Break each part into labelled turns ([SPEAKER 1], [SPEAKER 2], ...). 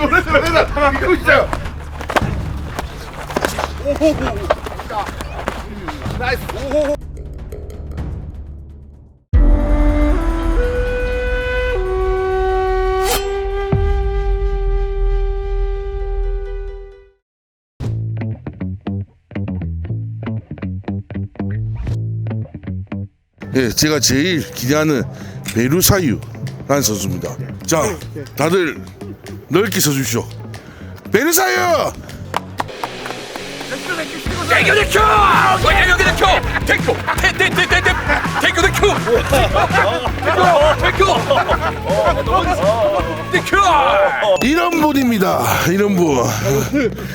[SPEAKER 1] 놀래다 놀래다 이거 진짜 오호호 나이스 오호호 예, 제가 제일 기대하는 베르사유라는 선수입니다. 자, 다들 넓게 서주십시오. 베르사유!
[SPEAKER 2] 帝京で今日帝京で今日帝京ててててて帝京で今日帝京で今日
[SPEAKER 1] 이런 분입니다. 이런 분.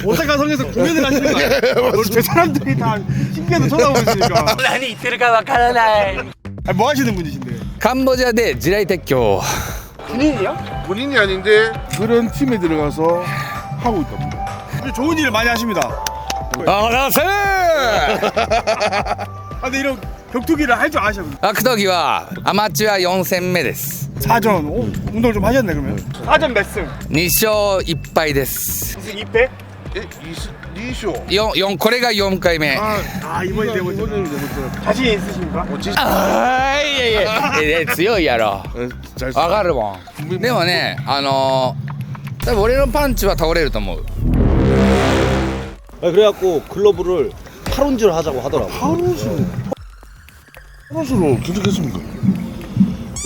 [SPEAKER 3] 오사카 성에서 공연을 하시는 거 아니에요? 저 사람들이 다 신기해서 쳐다보고 있으니까
[SPEAKER 2] 何言ってるかわからない
[SPEAKER 3] 아니, 뭐 하시는 분이신데
[SPEAKER 2] カンボジアで地雷撤去
[SPEAKER 1] 본인이 아닌데 그런 팀에 들어가서 하고 있답니다.
[SPEAKER 3] 근데 좋은 일을 많이 하십니다
[SPEAKER 2] あらせ
[SPEAKER 3] 아, 근데 이런 격투기를 할 줄 아셔
[SPEAKER 2] 格闘技はアマチュア4戦目です
[SPEAKER 3] 사전 오, 운동 좀 하셨네 그러면 사전 몇 승?
[SPEAKER 2] 2勝1敗です
[SPEAKER 3] 무슨 2패?
[SPEAKER 1] 예, 이 스, 리쇼.
[SPEAKER 2] 4, 4これが4回目
[SPEAKER 1] 아,
[SPEAKER 3] 아 이번이 네 번째
[SPEAKER 1] 이번에 네 번째.
[SPEAKER 3] 자신 있으십니까?
[SPEAKER 1] 어, 지,
[SPEAKER 2] あーいやいやいや強いやろ
[SPEAKER 1] 예, 잘.
[SPEAKER 2] わかるもんでもねあのー、多分俺のパンチは倒れると思う
[SPEAKER 4] 아, 그래갖고 글러브를 8온즈를 하자고 하더라고.
[SPEAKER 1] 하루수로. 하루수로 괜찮겠습니까?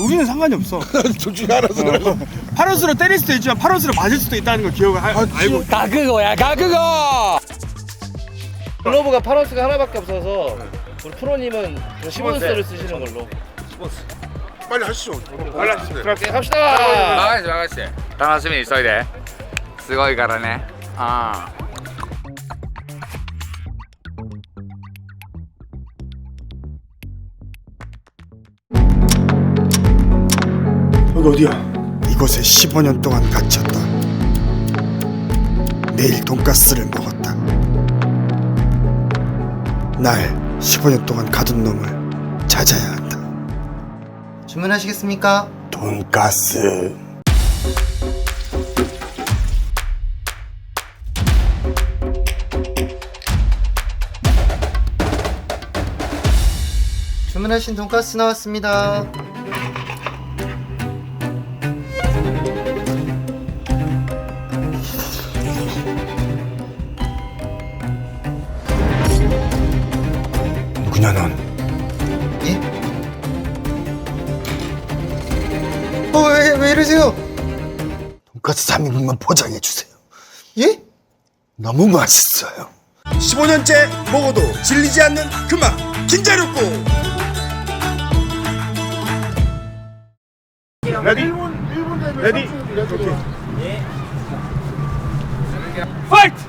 [SPEAKER 3] 우리는 상관이 없어
[SPEAKER 1] 솔직히 알아서.
[SPEAKER 3] 파런스로 때릴 수도 있지만 파런스로 맞을 수도 있다는 걸 기억을 하, 알고
[SPEAKER 2] 覚悟や覚悟
[SPEAKER 4] 글러브가 8온스가 하나밖에 없어서 우리 프로님은 10온스를 쓰시는 걸로.
[SPEAKER 1] 빨리 하시죠.
[SPEAKER 3] 빨리 하시죠.
[SPEAKER 4] 네, 갑시다.
[SPEAKER 2] 任せて任せて楽しみにしといてすごいからねああ
[SPEAKER 3] 여기 어디야? 이곳에 15년 동안 갇혔다 매일 돈가스를 먹었다 날 15년 동안 가둔 놈을 찾아야 한다
[SPEAKER 5] 주문하시겠습니까?
[SPEAKER 3] 돈가스
[SPEAKER 5] 주문하신 돈가스 나왔습니다.
[SPEAKER 3] 누구냐 넌?
[SPEAKER 5] 예? 어, 왜, 왜 이러세요?
[SPEAKER 3] 돈가스 3인분만 포장해 주세요
[SPEAKER 5] 예?
[SPEAKER 3] 너무 맛있어요
[SPEAKER 6] 15년째 먹어도 질리지 않는 그맛 김자육국
[SPEAKER 3] 레디? 레디? 오케이
[SPEAKER 1] 시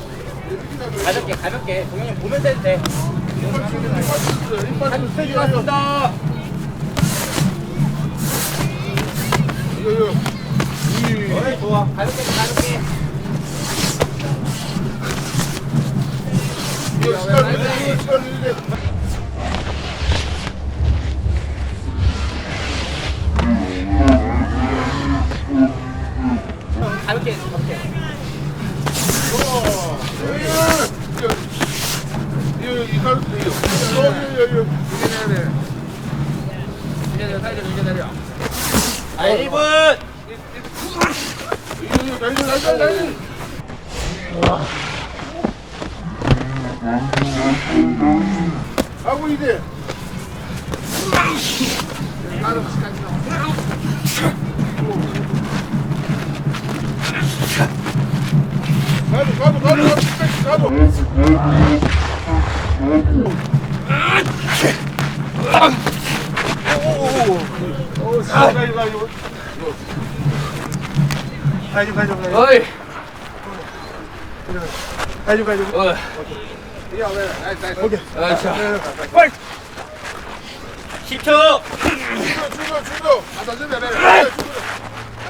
[SPEAKER 4] 가볍게 가볍게.
[SPEAKER 1] 이거 시간 이제, 시간 이제.
[SPEAKER 4] 가볍게 가볍게.
[SPEAKER 1] 이거, 이 가루 이거.
[SPEAKER 4] 아 1분.
[SPEAKER 1] 이거, 이거, 날려, 날려, 날려. 가도 가도 가도 가도 가도
[SPEAKER 3] 다이브 다이브 다이브 다이브 다이브
[SPEAKER 2] 어이
[SPEAKER 3] 다이브 다이브
[SPEAKER 2] 어이
[SPEAKER 3] 오케이
[SPEAKER 2] 아차
[SPEAKER 3] 파이트
[SPEAKER 4] 10초.
[SPEAKER 1] 죽어 죽어 갖다 주면 돼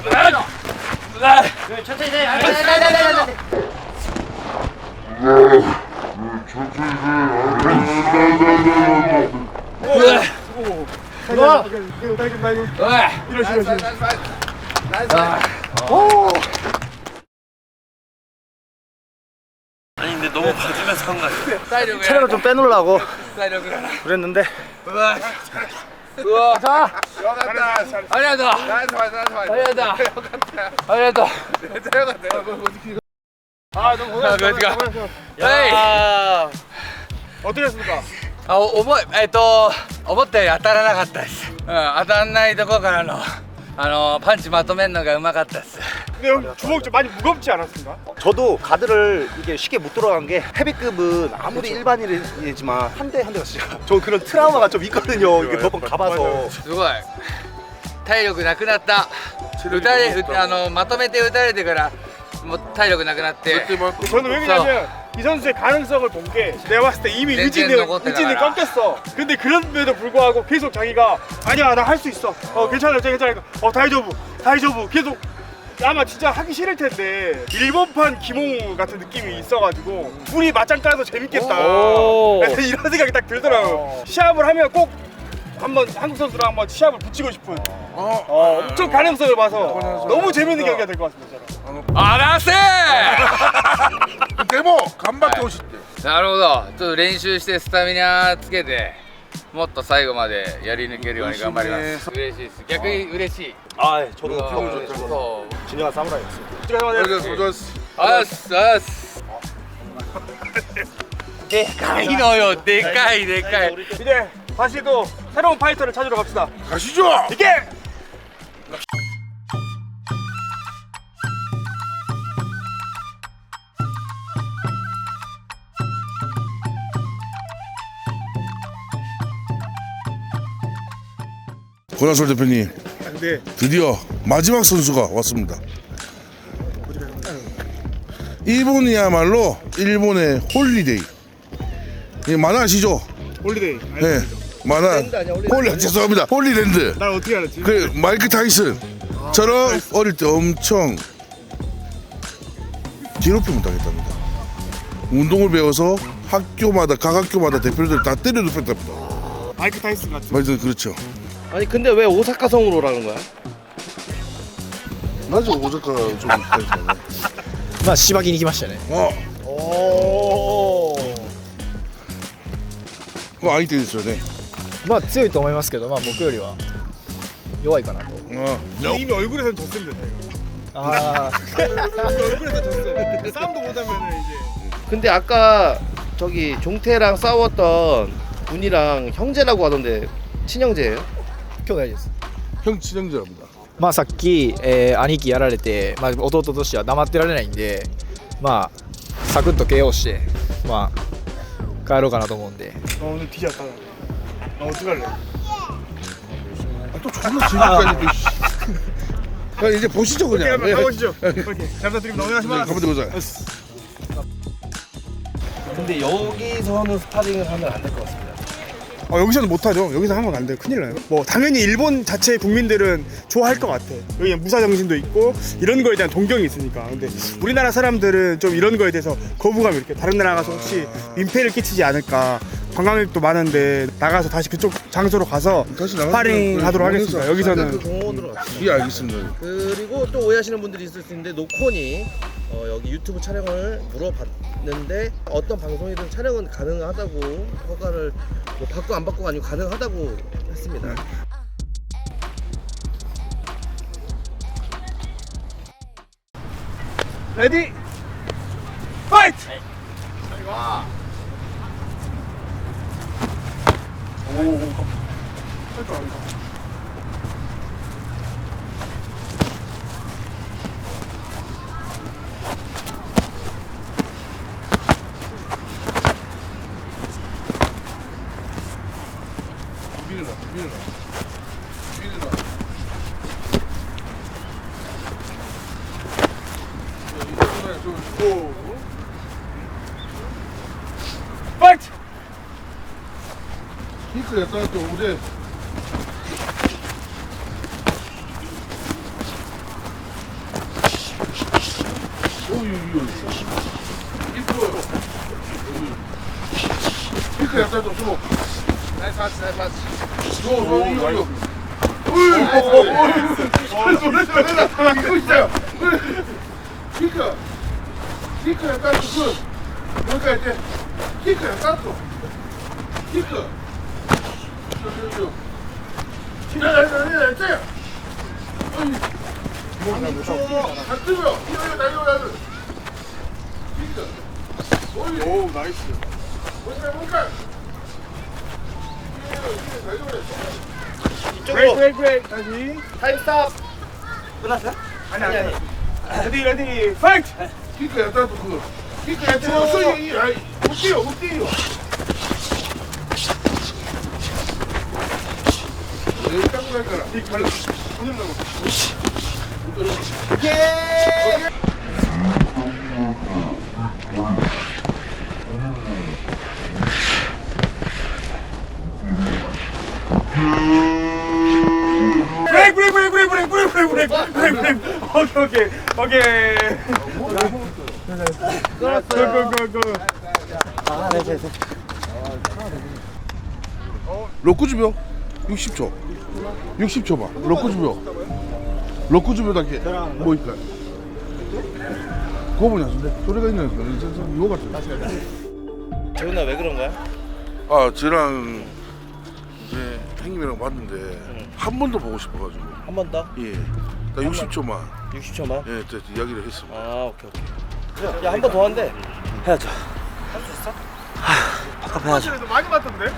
[SPEAKER 1] 죽어
[SPEAKER 2] 아
[SPEAKER 4] 천천히 해. 아, 네, 네, 네, 네,
[SPEAKER 3] 네브
[SPEAKER 2] 어이
[SPEAKER 3] 이러시 이러시
[SPEAKER 4] 아니 근데 너무 봐주면서 한거 아니야?
[SPEAKER 2] 사이력을
[SPEAKER 4] 체력을 좀 빼놓으려고 그랬는데.
[SPEAKER 2] 자.
[SPEAKER 1] 잘한다.
[SPEAKER 2] 아리아다
[SPEAKER 1] 잘한다. 잘한다.
[SPEAKER 2] 아리아다. 아리아다
[SPEAKER 3] 아 너무
[SPEAKER 2] 아,
[SPEAKER 3] 고생하셨어
[SPEAKER 2] 그러니까.
[SPEAKER 3] 고생하셨어.
[SPEAKER 2] 에이
[SPEAKER 4] 아
[SPEAKER 3] 어떻게 했습니까?
[SPEAKER 2] あお思いえっ、と思ったより当たらなかったです、うん、当たんないとこからのあのパンチまとめるのがうまかったです
[SPEAKER 3] 근데 형 주먹 좀 많이 무겁지 않았습니까?
[SPEAKER 4] 저도 가드를 이게 쉽게 못 들어간 게 헤비급은 아무리 일반인이지만 한 대 한 대가 진짜 저 그런 트라우마가 좀 있거든요. 이게 몇 번 가봐서
[SPEAKER 2] すごい体力なくなった打たれ打あのまとめて打たれてから もう体力なくなって
[SPEAKER 3] 저는 왜 그러냐면 이 선수의 가능성을 본 게 내가 봤을 때 이미
[SPEAKER 2] 렌즈는
[SPEAKER 3] 의지는
[SPEAKER 2] 너고
[SPEAKER 3] 의지는
[SPEAKER 2] 때려가라.
[SPEAKER 3] 꺾였어. 근데 그런데도 불구하고 계속 자기가 아니야 나 할 수 있어. 어 괜찮아 괜찮아. 어 다이저브 다이저브 계속 아마 진짜 하기 싫을 텐데 일본판 김홍우 같은 느낌이 있어가지고 둘이 맞짱 까서 재밌겠다.
[SPEAKER 4] 오.
[SPEAKER 3] 그래서 이런 생각이 딱 들더라고. 시합을 하면 꼭 한번 한국 선수랑 한번 시합을 붙이고 싶은
[SPEAKER 1] 어
[SPEAKER 3] 어, 엄청 가능성을 봐서 너무 재밌는 경기가 될 것 같습니다. 저는.
[SPEAKER 2] あらせ
[SPEAKER 1] 데모 간밖에 오실때
[SPEAKER 2] なるほどちょっと練習してスタミナつけてもっと最後までやり抜けるように頑張ります嬉しいです逆に嬉しい
[SPEAKER 4] 아 저도
[SPEAKER 2] 어,
[SPEAKER 4] 기분 좋죠.
[SPEAKER 2] そう
[SPEAKER 4] 진영아 사무라이였어요.
[SPEAKER 1] 그래서 소저스
[SPEAKER 2] あっすあっすでかいのよでかいでかい
[SPEAKER 3] 이제 다시 또 새로운 파이터를 찾으러 갑시다.
[SPEAKER 1] 가시죠
[SPEAKER 3] 이게 「
[SPEAKER 1] 고나솔 대표님
[SPEAKER 3] 네.
[SPEAKER 1] 드디어 마지막 선수가 왔습니다 일본이야말로 일본의 홀리데이 이 만화 아시죠?
[SPEAKER 3] 홀리데이.
[SPEAKER 1] 네 만화 홀리 죄송합니다 홀리랜드
[SPEAKER 3] 날 어떻게 알았지?
[SPEAKER 1] 그 마이크 타이슨처럼 어릴 때 엄청 괴롭힘을 당했답니다. 운동을 배워서 학교마다 각 학교마다 대표들 다 때려 눕혔답니다.
[SPEAKER 3] 마이크 타이슨 같은.
[SPEAKER 1] 말든 그렇죠.
[SPEAKER 4] 아니 근데 왜 오사카 성으로 오라는 거야?
[SPEAKER 1] 나도 오사카 좀 비슷하네.
[SPEAKER 7] まあ、しばきに来ましたね。
[SPEAKER 1] 어,
[SPEAKER 3] 오.
[SPEAKER 1] 그 아이템 있어요, 네.
[SPEAKER 7] まあ、強いと思いますけど、まあ、僕よりは弱いかなと。
[SPEAKER 1] 어,
[SPEAKER 3] 이미 얼굴에선 졌습니다.
[SPEAKER 7] あ
[SPEAKER 3] 얼굴에선 졌어요. 싸움도 못하면은 이제.
[SPEAKER 4] 근데 아까 저기 종태랑 싸웠던 분이랑 형제라고 하던데 친형제예요?
[SPEAKER 7] あ、兄弟です。
[SPEAKER 1] 형 친형제랍니다.
[SPEAKER 7] まあ、さっき、えー兄貴やられて、まあ、弟としては黙ってられないんで、まあ、サクッと KO して、まあ、帰ろうかなと思うんで。
[SPEAKER 3] 너 오늘 뒤졌다. 나 어떡할래?
[SPEAKER 1] 아, 또 존나 재밌다니까. 씨. 야, 이제 보시죠
[SPEAKER 3] 오케이,
[SPEAKER 1] 그냥.
[SPEAKER 3] 한번 가보시죠. 오케이. 잘 부탁드립니다. 오늘 하시면.
[SPEAKER 1] 가보자 보자.
[SPEAKER 4] 근데 여기서는 스파링을 하면 안 될 것 같습니다.
[SPEAKER 3] 어, 여기서는 못하죠. 여기서 하면 안 돼요. 큰일 나요. 뭐 당연히 일본 자체 국민들은 좋아할 것 같아. 여기 무사 정신도 있고 이런 거에 대한 동경이 있으니까. 근데 우리나라 사람들은 좀 이런 거에 대해서 거부감이 이렇게 다른 나라 가서 혹시 민폐를 끼치지 않을까. 관광객도 많은데 나가서 다시 그쪽 장소로 가서
[SPEAKER 1] 다시 나가서
[SPEAKER 3] 스파링
[SPEAKER 1] 그래,
[SPEAKER 3] 하도록 하겠습니다. 여기서는
[SPEAKER 4] 그
[SPEAKER 1] 예, 알겠습니다.
[SPEAKER 4] 그리고 또 오해하시는 분들이 있을 수 있는데 노콘이 어, 여기 유튜브 촬영을 물어봤는데 어떤 방송이든 촬영은 가능하다고 허가를 뭐 받고 안 받고가 아니고 가능하다고 했습니다.
[SPEAKER 3] 레디 파이트!
[SPEAKER 1] 비비는다, 비비는다. 비비는다. やったあ俺。いくいくもう一回やったとキッ 오 나이스 브레이크 이쪽으로
[SPEAKER 3] 브레이크 브레이크 다시 타임 스탑 끝났어요? 아니 아니 아니 레디 레디 파이트!
[SPEAKER 1] 그러니까 약간 그 그러니까 약간 소리 아니 웃기요 웃기요 이
[SPEAKER 3] 오케이 오케이 고고고고
[SPEAKER 1] 럭쿠즈벼 60초 60초만 럭쿠즈벼 럭쿠즈벼답게 뭐일까. 그거 뭐냐 근데 소리가 있는 거 이거 같아.
[SPEAKER 4] 재훈아 왜 그런 거야?
[SPEAKER 1] 아 저랑 이제 형님이랑 봤는데 한 번 더 보고 싶어가지고.
[SPEAKER 4] 한 번 더?
[SPEAKER 1] 예 나 60초만.
[SPEAKER 4] 60초만?
[SPEAKER 1] 예 저, 저 이야기를 했습니다.
[SPEAKER 4] 아 오케이 오케이. 야 한 번 더 한대.
[SPEAKER 3] 많이 맞던데?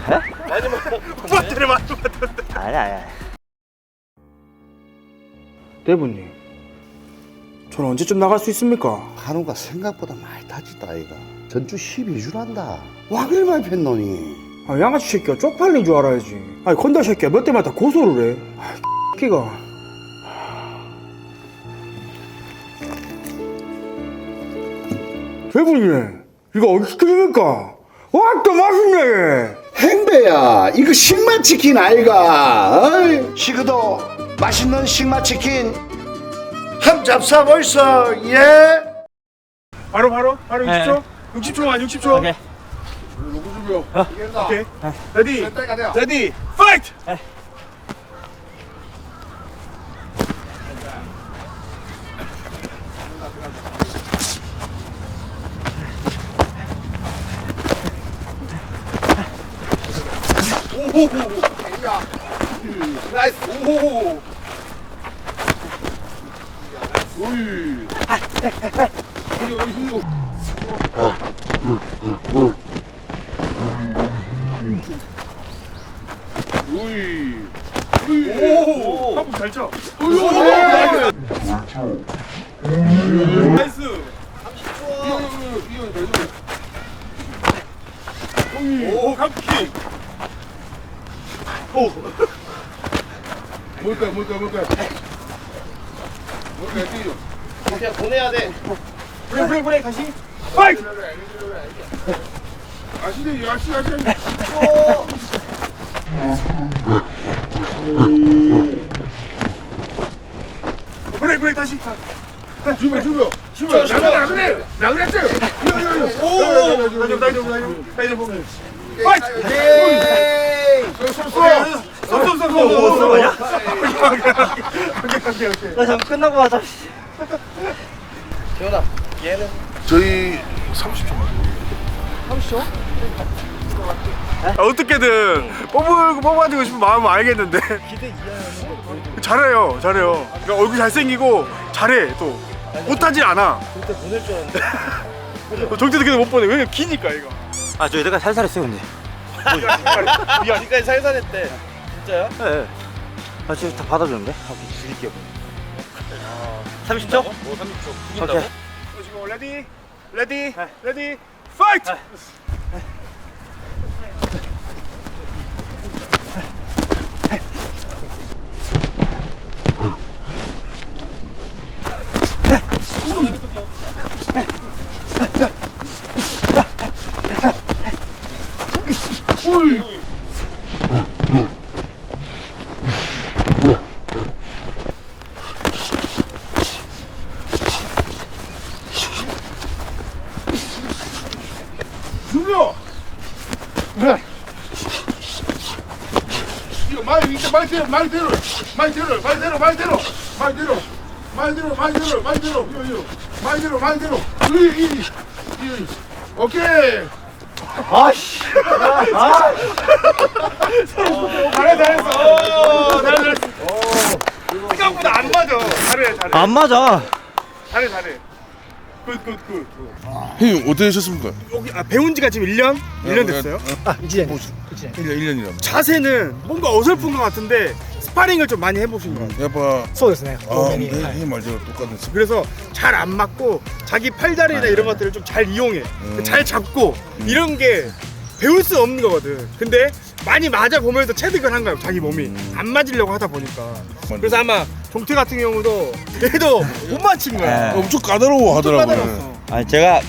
[SPEAKER 4] 많이 먹어
[SPEAKER 3] 오빠한테 많이 맞던데 대부님. 저는 언제쯤 나갈 수 있습니까?
[SPEAKER 8] 한우가 생각보다 많이 다쳤다 아이가. 전주 12주란다. 와 그리 많이. 폈노니
[SPEAKER 3] 아 양아치 새끼야 쪽팔린 줄 알아야지. 아니 건달 새끼야 몇 대마다 고소를 해? 아, 끼가. 대부님 이거 어디 시켜줍니까? 와 또 맛있네.
[SPEAKER 8] 행배야 이거 식마치킨 아이가 어이, 식어도 맛있는 식마치킨 함 잡사 벌써 예?
[SPEAKER 3] 바로 바로? 바로 60초? 60초만 60초. 오케이. 오케이. 레디. 레디. 파이트!
[SPEAKER 1] 오이 이 나이스. 오호 오이
[SPEAKER 3] 오이 오이 한번 잘쳐. 오이 나이스 30초와
[SPEAKER 1] 이오 감킥 오. 물거야 물거야 물거야 물거야 뛰어
[SPEAKER 4] 그냥 보내야 돼
[SPEAKER 3] 그래 그래 그래 다시 파이
[SPEAKER 1] 아시네 아시 아시
[SPEAKER 3] 그래 그래 다시
[SPEAKER 1] 주면 주면 주면 나가 나 그래 나 그랬지
[SPEAKER 3] 오나좀나좀나좀 나좀 파이 파이 트 쏘쏘쏘쏘쏘쏘쏘 오케이 오케이 오케이
[SPEAKER 4] 재훈아 얘는
[SPEAKER 1] 저희 30초만
[SPEAKER 3] 아, 어떻게든 뽑을 뽑아주고 싶은 마음은 알겠는데 잘해요 잘해요 그러니까 얼굴 잘생기고 잘해 또 못하지 않아
[SPEAKER 4] 그때 보낼 줄 알았는데
[SPEAKER 3] 정태도 계속 못 보내 왜냐면 기니까 이거
[SPEAKER 9] 아, 저 이때까지 살살했어요, 근데.
[SPEAKER 3] 미안
[SPEAKER 4] 지금까지 살살했대 진짜요?
[SPEAKER 9] 예, 예. 아, 지금 다 받아주는데? 아, 드릴게요. 30초?
[SPEAKER 4] 뭐 30초
[SPEAKER 9] 오케이.
[SPEAKER 3] 지금 레디 레디 레디 파이트
[SPEAKER 1] 오이 죽여. 네. 이거 많이 들어 많이 들어 많이 들어 이거 이거 많이 들어 많이 들어 이이 이 오케이.
[SPEAKER 3] 잘해 잘했어. 어, 잘해 잘했어. 생각보다 안 맞아. 잘해 잘해.
[SPEAKER 9] 안 맞아.
[SPEAKER 3] 잘해 잘해 굿굿굿
[SPEAKER 1] 형님 어떻게 하셨습니까?
[SPEAKER 3] 여기 아, 배운 지가 지금 1년? 1년 됐어요?
[SPEAKER 7] 아 1年
[SPEAKER 1] 1년 1년이라
[SPEAKER 3] 자세는 뭔가 어설픈 것 같은데 스파링을 좀 많이 해보신 것 같아요
[SPEAKER 1] 야빠
[SPEAKER 7] そうですね
[SPEAKER 1] 아
[SPEAKER 7] 多めに、はい
[SPEAKER 1] 형님 말대로 똑같은 습
[SPEAKER 3] 그래서 잘 안 맞고 자기 팔다리나 이런 것들을 좀 잘 이용해 잘 잡고 이런 게 배울 수 없는 거거든 근데 많이 맞아 보면서 체득을 한 거야 자기 몸이 안 맞으려고 하다 보니까 그래서 아마 동태 같은 경우도 얘도 못 맞힌 거야.
[SPEAKER 9] 네.
[SPEAKER 1] 엄청 까다로워 하더라고요.
[SPEAKER 9] 아 제가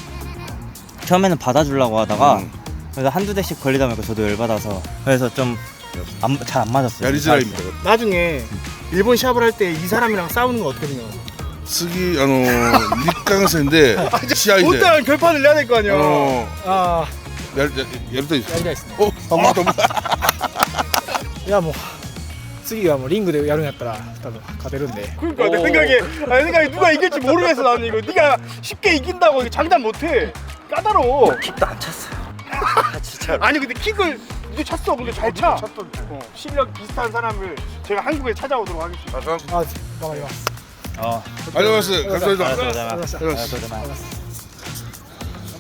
[SPEAKER 9] 처음에는 받아주려고 하다가
[SPEAKER 1] 음.
[SPEAKER 9] 그래서 한두 대씩 걸리다 보니까 저도 열받아서 그래서 좀 잘 안 맞았어요.
[SPEAKER 1] 야리지라입니다.
[SPEAKER 3] 나중에 일본 샵을 할 때 이 사람이랑 싸우는 거 어떻게
[SPEAKER 1] 생각하세요? 쓰기 아노 밑강세인데 시아이제.
[SPEAKER 3] 못다 결판을 내야 될 거 아니야.
[SPEAKER 1] 어. 아, 야리다
[SPEAKER 7] 있어. 여기가 있습니다.
[SPEAKER 1] 어, 아무것도
[SPEAKER 7] 없다. 야 뭐 次はもうリングでやるんやったら多分勝てるんで。
[SPEAKER 3] 그러니까 내 오. 생각에 아, 내 생각에 누가 이길지 모르겠어 나는 이거. 네가 쉽게 이긴다고 이거 장담 못해. 까다로워.
[SPEAKER 9] 킥도 안 찼어요. 진짜로.
[SPEAKER 3] 아니 근데 킥을 이제 찼어. 근데 잘차. 쳤던 어, 실력 비슷한 사람을 제가 한국에 찾아오도록 하겠습니다.
[SPEAKER 9] 아, あ頑張ります어. 아, 네. ありがとうございます。ありがとうございます。ありがとうございます。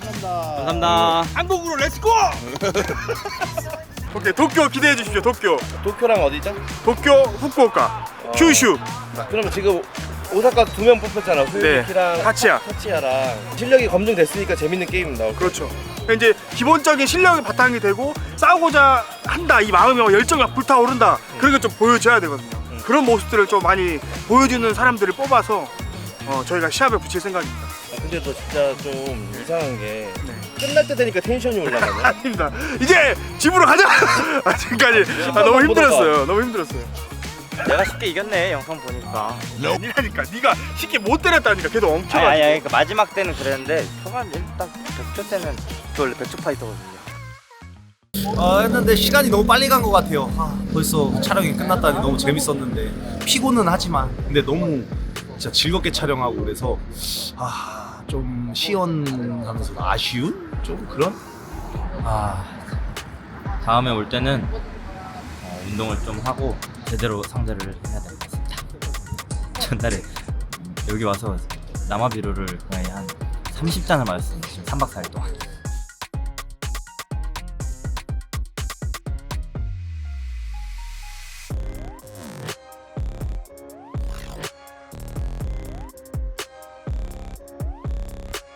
[SPEAKER 9] 감사합니다.
[SPEAKER 3] 한국으로 렛츠고 오케이 도쿄 기대해 주십시오 도쿄.
[SPEAKER 4] 도쿄랑 어디죠?
[SPEAKER 3] 도쿄 후쿠오카. 큐슈
[SPEAKER 4] 그러면 지금 오사카 두 명 뽑혔잖아.
[SPEAKER 3] 네
[SPEAKER 4] 후유키랑
[SPEAKER 3] 타치야.
[SPEAKER 4] 타치야랑. 실력이 검증됐으니까 재밌는 게임 나올 거야.
[SPEAKER 3] 그렇죠. 이제 기본적인 실력이 바탕이 되고 싸우고자 한다 이 마음이 열정이 불타오른다 그런 걸 좀 보여줘야 되거든요. 그런 모습들을 좀 많이 보여주는 사람들을 뽑아서 어, 저희가 시합에 붙일 생각입니다.
[SPEAKER 4] 아, 근데 너 진짜 좀 이상한 게 끝날 때 되니까 텐션이 올라가네.
[SPEAKER 3] 아닙니다. 이제 집으로 가자! 아, 지금까지. 아, 너무 힘들었어요. 너무 힘들었어요.
[SPEAKER 9] 내가 쉽게 이겼네 영상 보니까.
[SPEAKER 3] 아니라니까 네가 쉽게 못 때렸다니까. 걔도 엄청
[SPEAKER 9] 아니 아니 아니, 그러니까 마지막 때는 그랬는데 초반 일단 100초 때는 저 원래 100초 파이터거든요.
[SPEAKER 10] 어, 했는데 시간이 너무 빨리 간 것 같아요. 아, 벌써 촬영이 끝났다니 너무 재밌었는데. 피곤은 하지만. 근데 너무 진짜 즐겁게 촬영하고 그래서 아, 좀 시원하면서 아쉬운 좀 그런
[SPEAKER 9] 아 다음에 올 때는 어, 운동을 좀 하고 제대로 상대를 해야 될 것 같습니다. 전날에 여기 와서 남아비루를 거의 한 30잔을 마셨습니다. 지금 3박 4일 동안.